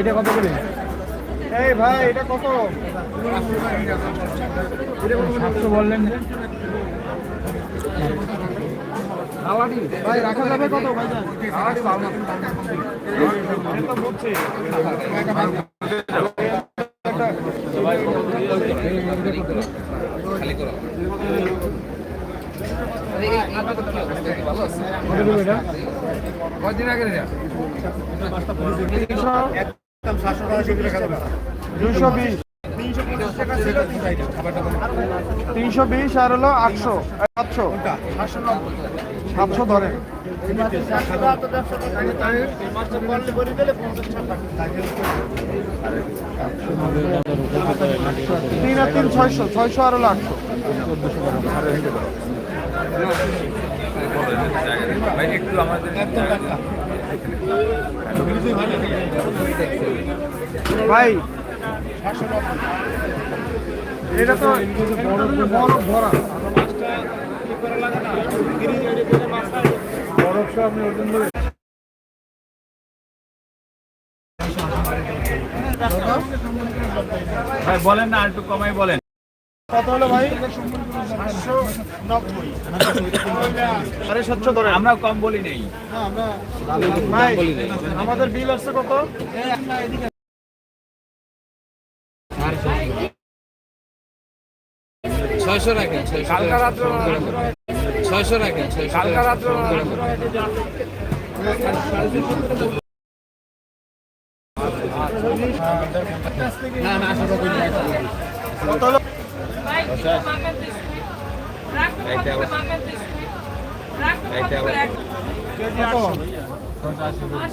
এটা কত করে? এই ভাই এটা কত? সাতশো বললেন ভাই, রাখা যাবে কত? ভাই কয়দিন আগে দুইশো বিশ। তিনশো বিশ আর হলো আটশো সাতশো সাতশো। ধরে। তিন আর তিন ছয়শো ছয়শো আর ভাই একটু আমাদের ভাই, এটা তো বরফ ভরা ভাই বলেন না আর একটু কমাই বলেন। কত হলো ভাই? সাড়ে সাতশো ধরে আমরা কম বলি নেই। আমাদের বিল আসছে কত? ছয়শো রাখেন ছয়শো কালকা রাত্রে ছয়শো রাখেন কালকা রাত্রে না